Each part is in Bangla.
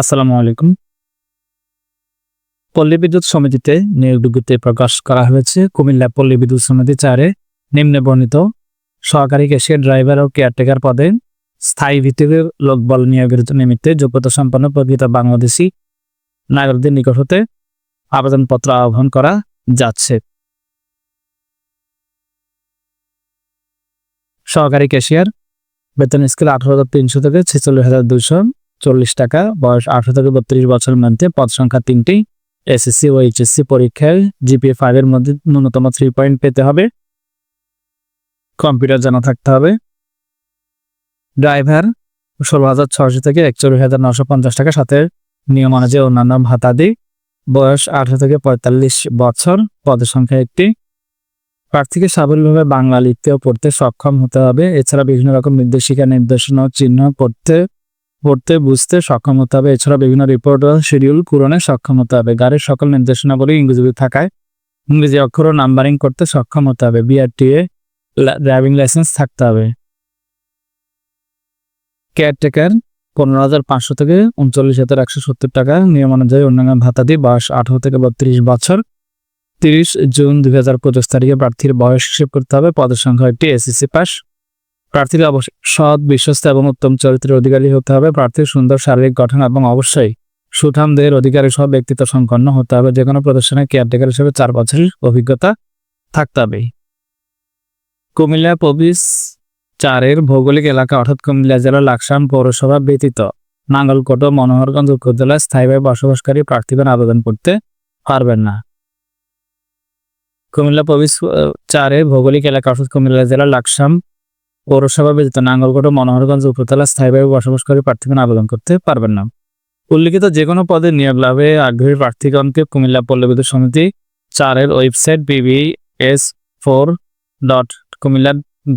আসসালামু আলাইকুম। পল্লী বিদ্যুৎ সমিতিতে নিয়োগ বিজ্ঞপ্তি প্রকাশ করা হয়েছে। কুমিল্লা পল্লী বিদ্যুৎ সমিতি চারে নিম্নে বর্ণিত, সহকারী ক্যাশিয়ার ড্রাইভার ও কেয়ারটেকার পদে স্থায়ী ভিত্তিতে লোকবল নিয়োগের নিমিত্তে যোগ্যতা সম্পন্ন প্রকৃত বাংলাদেশি নাগরিকদের নিকট হতে আবেদনপত্র আহ্বান করা যাচ্ছে। সহকারী ক্যাশিয়ার, বেতন স্কেল আঠারো হাজার তিনশো থেকে ছেচল্লিশ হাজার দুশো চল্লিশ টাকা, বয়স আঠারো থেকে বত্রিশ বছরের মধ্যে পদ সংখ্যা তিনটি এসএসসি ও এইচএসসি পরীক্ষায় জিপিএ ফাইভের মধ্যে ন্যূনতম থ্রি পয়েন্ট পেতে হবে। কম্পিউটার জানা থাকতে হবে। ড্রাইভার ষোলো হাজার ছশো থেকে একচল্লিশ হাজার নশো পঞ্চাশ টাকা সাথে নিয়ম অনুযায়ী অন্যান্য ভাতাদি বয়স আঠারো থেকে পঁয়তাল্লিশ বছর পদের সংখ্যা একটি। প্রার্থীকে সাবলীলভাবে বাংলা লিখতে ও পড়তে সক্ষম হতে হবে। এছাড়া বিভিন্ন রকম নির্দেশিকা, নির্দেশনা, চিহ্ন পড়তে পড়তে, বুঝতে সক্ষম হতে হবে। এছাড়া বিভিন্ন রিপোর্ট শিডিউল পূরণে সক্ষম হতে হবে। গাড়ির সকল নির্দেশনাবলী ইংরেজি থাকায় ইংরেজি অক্ষর ও নাম্বারিং করতে সক্ষম হতে হবে। বিআরটিএ ড্রাইভিং লাইসেন্স থাকতে হবে। কেয়ারটেকার পনেরো হাজার পাঁচশো থেকে উনচল্লিশ হাজার একশো সত্তর টাকা। নিয়ম অনুযায়ী অন্যান্য ভাতা দিয়ে বয়স আঠারো থেকে বত্রিশ বছর। তিরিশ জুন দুই হাজার পঁচিশ তারিখে প্রার্থীর বয়স হিসেব করতে হবে। পদের সংখ্যা একটি এসএসসি পাস প্রার্থীর অবশ্যই সৎ, বিশ্বস্ত এবং উত্তম চরিত্রের অধিকারী হতে হবে। প্রার্থীর সুন্দর শারীরিক গঠন এবং অবশ্যই সুঠাম দেহের অধিকারী সব ব্যক্তিত্ব সম্পন্ন হতে হবে। যে কোনো প্রদর্শনে কেয়ারটেকার হিসেবে চার বছরের অভিজ্ঞতা থাকতে হবে। কুমিল্লা পবিস চারের ভৌগোলিক এলাকা অর্থাৎ কুমিল্লা জেলার লাকসাম পৌরসভা ব্যতীত নাঙ্গলকোট মনোহরগঞ্জ উপজেলায় স্থায়ীভাবে বসবাসকারী প্রার্থীগণ আবেদন করতে পারবেন না। কুমিল্লা পবিস চারের ভৌগোলিক এলাকা অর্থাৎ কুমিল্লা জেলার লাকসাম পৌরসভা ব্যতীত নাঙ্গলকোট মনোহরগঞ্জ উপতলা স্থায়ীভাবে বসবাস বসবাসকারী প্রার্থীগণ আবেদন করতে পারবেন না। উল্লিখিত যে কোনো পদে নিয়োগ লাভে আগ্রহী প্রার্থীগণকে কুমিল্লা পল্লী বিদ্যুৎ সমিতি চারের website BB S four dot Comilla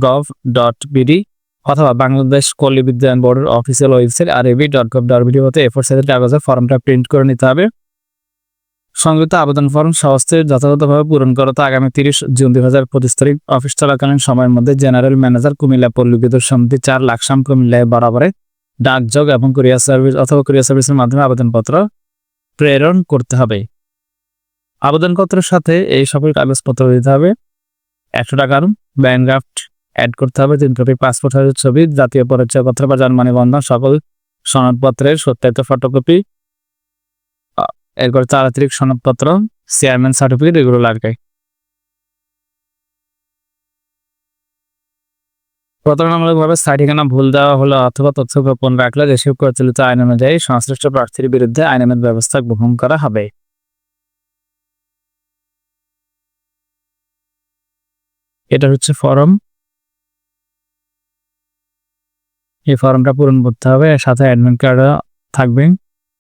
gov dot BD অথবা বাংলাদেশ পল্লী বিদ্যায়ন বোর্ডের official website R EB dot gov dot BD হতে এফোর সাইজের কাগজে ফর্মটা প্রিন্ট করে নিতে হবে। সংযুক্ত আবেদন ফর্ম সহস্তের যথাযথভাবে পূরণ করতে আগামী তিরিশ জুন দুই হাজার পঁচিশ তারিখ অফিস চলাকালীন সময়ের মধ্যে জেনারেল ম্যানেজার কুমিল্লা পল্লী বিদ্যুৎ সমিতি চার লাকসাম কুমিল্লায় বরাবরে ডাকযোগ এবং কুরিয়ার সার্ভিস অথবা কুরিয়ার সার্ভিসের মাধ্যমে আবেদনপত্র প্রেরণ করতে হবে। আবেদনপত্রের সাথে এই সকল কাগজপত্র দিতে হবে। একশো টাকার ব্যাংক ড্রাফট অ্যাড করতে হবে। তিন কপি পাসপোর্ট সাইজের ছবি, জাতীয় পরিচয়পত্র বা জন্মানি বন্ধন, সকল সনদপত্রের সত্যায়িত ফটোকপি এরপর চারিত্রিক সনদপত্র চেয়ারম্যান সার্টিফিকেট এগুলো লাগবে। প্রতারণামূলকভাবে স্থায়ী ঠিকানা ভুল দেওয়া হলো অথবা তথ্য গোপন রাখলে রিসিভ প্রচলিত আইন অনুযায়ী সংশ্লিষ্ট প্রার্থীর বিরুদ্ধে আইনানুগ ব্যবস্থা গ্রহণ করা হবে। এটা হচ্ছে ফর্ম। এই ফর্মটা পূরণ করতে হবে, সাথে অ্যাডমিট কার্ড থাকবে,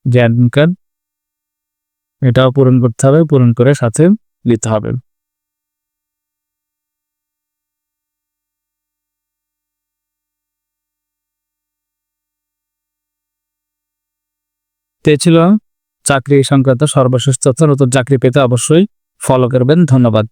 যে অ্যাডমিট কার্ড এটাও পূরণ করতে হবে, পূরণ করে সাথে নিতে হবে। তে ছিল চাকরি সংক্রান্ত সর্বশেষ তথ্য। নতুন চাকরি পেতে অবশ্যই ফলো করবেন। ধন্যবাদ।